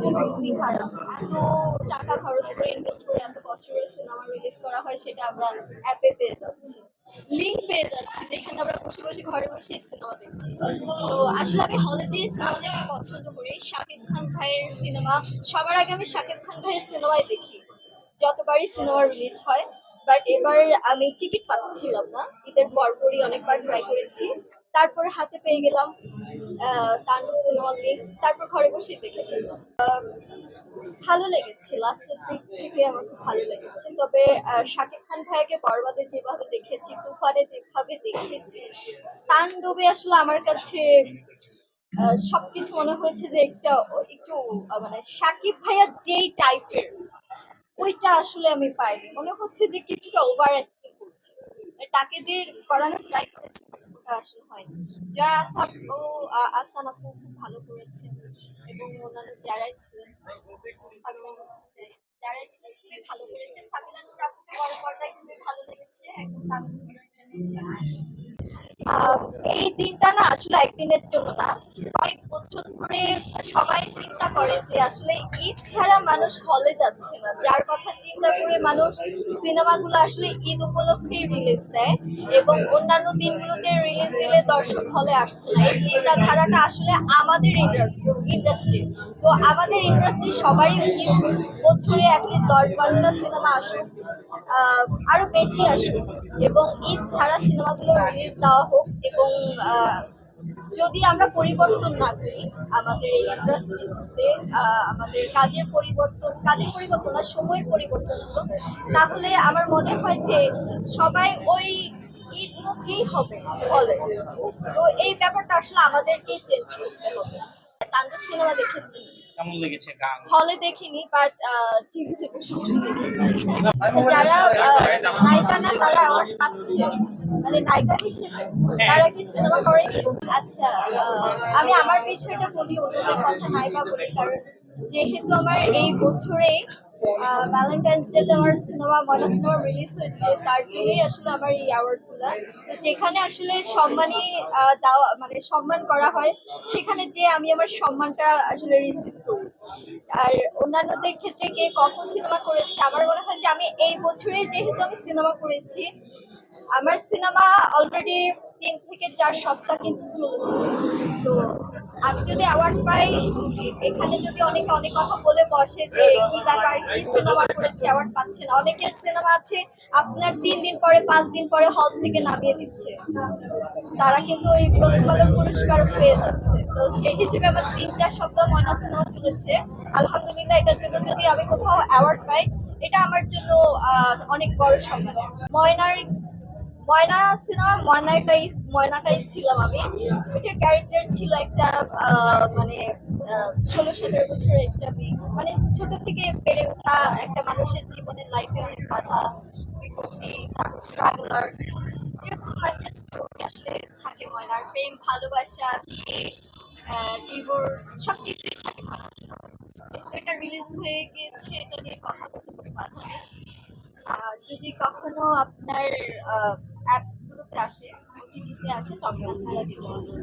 Cinema link পেয়ে যাচ্ছি। যেখানে আমরা বসে বসে ঘরে বসে সিনেমা দেখছি। তো আসলে আমি হলে সিনেমা দেখতে পছন্দ করি খান ভাইয়ের সিনেমা সবার আগে আমি শাকিব খান ভাইয়ের সিনেমাই দেখি। যতবারই সিনেমা রিলিজ হয় বাট এবার আমি টিকিট পাচ্ছিলাম না। ঈদের পরপরই অনেকবার ট্রাই করেছি। তারপরে হাতে পেয়ে গেলাম তাণ্ডব সিনেমার লিঙ্ক তারপর ঘরে বসে দেখে ফেললাম। ভালো লেগেছে। লাস্টের দিক থেকে আমার খুব ভালো লেগেছে। তবে শাকিব খান ভাইকে বরবাদে যেভাবে দেখেছি, তুফানে যেভাবে দেখেছি, তাণ্ডবে আসলে আমার কাছে সবকিছু মনে হয়েছে যে একটা, একটু মানে শাকিব ভাইয়া যেই টাইপের ওইটা আসলে আমি পাইনি। মনে হচ্ছে যে কিছুটা ওভার অ্যাক্টিং করছে। তাকে দিয়ে করানোর ট্রাই করেছে, ওটা আসলে হয়নি। যা আসাম ও আসান আপু খুব ভালো করেছে। এবং অন্যান্য যারাই ছিলেন যারাই ছিলেন, খুবই ভালো করেছে। সাবিনা আপুকে বড় খুবই ভালো লেগেছে। এখন তামিল এই দিনটা না আসলে একদিনের জন্য না। কয়েক বছর ধরে সবাই চিন্তা করে যে আসলে ঈদ ছাড়া মানুষ হলে যাচ্ছে না। যার কথা চিন্তা করে মানুষ সিনেমাগুলো আসলে ঈদ উপলক্ষেই রিলিজ দেয় এবং অন্যান্য দিনগুলোতে রিলিজ দিলে দর্শক হলে আসছে না। এই চিন্তাধারাটা আসলে আমাদের ইন্ডাস্ট্রি ইন্ডাস্ট্রি তো আমাদের ইন্ডাস্ট্রি সবারই উচিত বছরে অ্যাটলিস্ট দশ বারোটা সিনেমা আসুক আহ, আরও বেশি আসুক। এবং ঈদ ছাড়া সিনেমাগুলো রিলিজ দেওয়া হোক। এবং যদি আমরা পরিবর্তন না করি আমাদের এই ইন্ডাস্ট্রিতে আমাদের কাজের পরিবর্তন কাজের পরিবর্তন আর সময়ের পরিবর্তন হলো, তাহলে আমার মনে হয় যে সবাই ওই ঈদমুখী হবে ফলে তো এই ব্যাপারটা আসলে আমাদেরকেই চেঞ্জ করতে হবে। তাণ্ডব সিনেমা দেখেছি। কেমন লেগেছে গান? হলে দেখিনি বাট বসে দেখেছি যারা আহ, নায়িকা না তারা অ্যাওয়ার্ড পাচ্ছে মানে নায়িকা হিসেবে তারা কি সিনেমা করেনি আচ্ছা আমি আমার বিষয়টা বলি অন্যদের কথা নায়িকা বলি কারণ যেহেতু আমার এই বছরে ভ্যালেন্টাইন্স ডেতে আমার সিনেমা ময়না সিনেমা রিলিজ হয়েছে, তার জন্যই আসলে আমার এই অ্যাওয়ার্ডগুলো তো যেখানে আসলে সম্মানই দেওয়া মানে সম্মান করা হয়, সেখানে যে আমি আমার সম্মানটা আসলে রিসিভ করি। আর অন্যান্যদের ক্ষেত্রে কে কখন সিনেমা করেছে, আমার মনে হয় যে আমি এই বছরে যেহেতু আমি সিনেমা করেছি, আমার সিনেমা অলরেডি চার সপ্তাহ কিন্তু চলছে। তো আমি যদি অ্যাওয়ার্ড পাই, এখানে যদি অনেকে, অনেক কথা বলে বসে যে কি ব্যাপার, কি সিনেমা করেছে অ্যাওয়ার্ড পাচ্ছে না। অনেকের সিনেমা আছে, আপনার তিন দিন পরে, পাঁচ দিন পরে হল থেকে নামিয়ে দিচ্ছে। তারা কিন্তু ওই প্রতিফলন পুরস্কার পেয়ে যাচ্ছে। তো সেই হিসেবে আমার তিন, চার সপ্তাহ ময়না সিনেমা চলেছে। আলহামদুলিল্লাহ, এটার জন্য যদি আমি কোথাও অ্যাওয়ার্ড পাই, এটা আমার জন্য অনেক বড় সম্মান। ময়নার ময়না সিনেমা, ময়নাটাই ময়নাটাই ছিলাম আমি। ওইটার ক্যারেক্টার ছিল একটা মানে ষোলো, সতেরো বছরের একটা মেয়ে। মানে ছোট থেকে বেড়ে ওঠা একটা মানুষের জীবনের লাইফে অনেক বাধা, বিপত্তি তারপর স্ট্রাগলার এরকম একটা স্টোরি আসলে থাকে ময়নার। প্রেম, ভালোবাসা, বিয়ে ডিভোর্স সব কিছুই থাকে ময়নার এটা রিলিজ হয়ে গিয়েছে, এটা নিয়ে কথা বলতে কোনো যদি কখনো আপনার অ্যাপগুলোতে আসে ওটিটিতে আসে তবে আপনারা দিতে পারেন